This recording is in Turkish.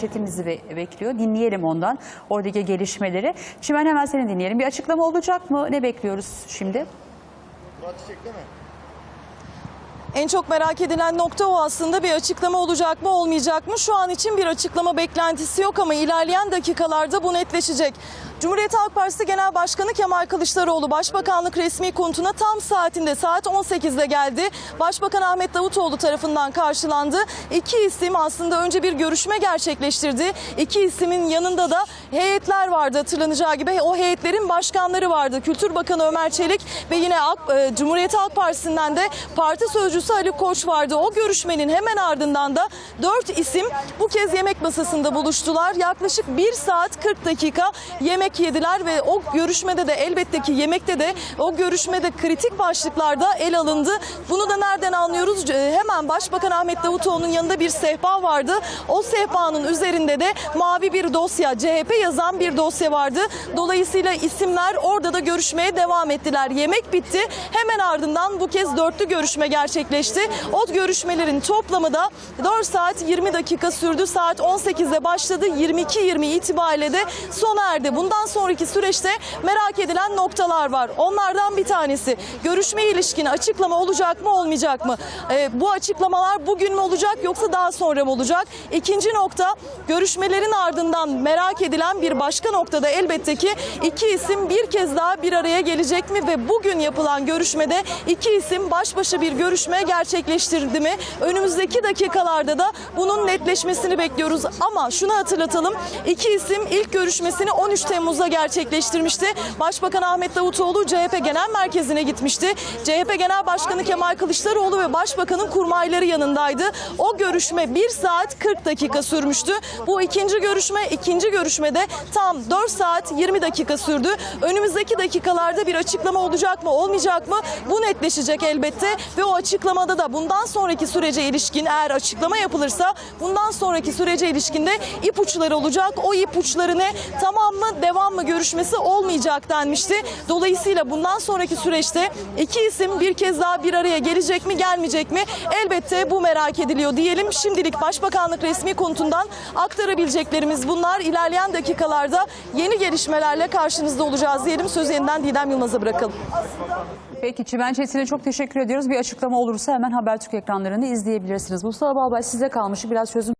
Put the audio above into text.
Çetimizi be- bekliyor. Dinleyelim ondan oradaki gelişmeleri. Çimen hemen seni dinleyelim. Bir açıklama olacak mı? Ne bekliyoruz şimdi? En çok merak edilen nokta o aslında bir açıklama olacak mı olmayacak mı? Şu an için bir açıklama beklentisi yok ama ilerleyen dakikalarda bu netleşecek. Cumhuriyet Halk Partisi Genel Başkanı Kemal Kılıçdaroğlu Başbakanlık resmi konutuna tam saatinde saat 18'de geldi. Başbakan Ahmet Davutoğlu tarafından karşılandı. İki isim aslında önce bir görüşme gerçekleştirdi. İki ismin yanında da heyetler vardı hatırlanacağı gibi. O heyetlerin başkanları vardı. Kültür Bakanı Ömer Çelik ve yine e, Cumhuriyet Halk Partisi'nden de parti sözcüsü Ali Koç vardı. O görüşmenin hemen ardından da dört isim bu kez yemek masasında buluştular. Yaklaşık 1 saat 40 dakika yemek yediler ve o görüşmede de elbette ki yemekte de o görüşmede kritik başlıklarda el alındı. Bunu da nereden anlıyoruz? Hemen Başbakan Ahmet Davutoğlu'nun yanında bir sehpa vardı. O sehpanın üzerinde de mavi bir dosya, CHP yazan bir dosya vardı. Dolayısıyla isimler orada da görüşmeye devam ettiler. Yemek bitti. Hemen ardından bu kez dörtlü görüşme gerçekleşti. O görüşmelerin toplamı da 4 saat 20 dakika sürdü. Saat 18'de başladı. 22.20 itibariyle de sona erdi. Bundan sonraki süreçte merak edilen noktalar var. Onlardan bir tanesi görüşmeye ilişkin açıklama olacak mı olmayacak mı? Ee, bu açıklamalar bugün mü olacak yoksa daha sonra mı olacak? İkinci nokta görüşmelerin ardından merak edilen bir başka noktada elbette ki iki isim bir kez daha bir araya gelecek mi ve bugün yapılan görüşmede iki isim baş başa bir görüşme gerçekleştirdi mi? Önümüzdeki dakikalarda da bunun netleşmesini bekliyoruz. Ama şunu hatırlatalım. iki isim ilk görüşmesini 13 Temmuz'da gerçekleştirmişti. Başbakan Ahmet Davutoğlu CHP Genel Merkezi'ne gitmişti. CHP Genel Başkanı Kemal Kılıçdaroğlu ve Başbakanın kurmayları yanındaydı. O görüşme 1 saat 40 dakika sürmüştü. Bu ikinci görüşme, ikinci görüşmede tam 4 saat 20 dakika sürdü. Önümüzdeki dakikalarda bir açıklama olacak mı, olmayacak mı? Bu netleşecek elbette ve o açıklamada da bundan sonraki sürece ilişkin eğer açıklama yapılırsa bundan sonraki sürece ilişkin de ipuçları olacak. O ipuçları ne? Tamam mı, devam mı görüşmesi olmayacak denmişti. Dolayısıyla bundan sonraki süreçte iki isim bir kez daha bir araya gelecek mi, gelmeyecek mi? Elbette bu merak ediliyor diyelim. Şimdilik Başbakanlık resmi konutundan aktarabileceklerimiz bunlar. İlerleyen dakikalarda yeni gelişmelerle karşınızda olacağız diyelim. Sözü yeniden Didem Yılmaz'a bırakalım. Peki Çimen Çetin'e çok teşekkür ediyoruz. Bir açıklama olursa hemen Habertürk ekranlarını izleyebilirsiniz. Mustafa Balbay size kalmış biraz çözüm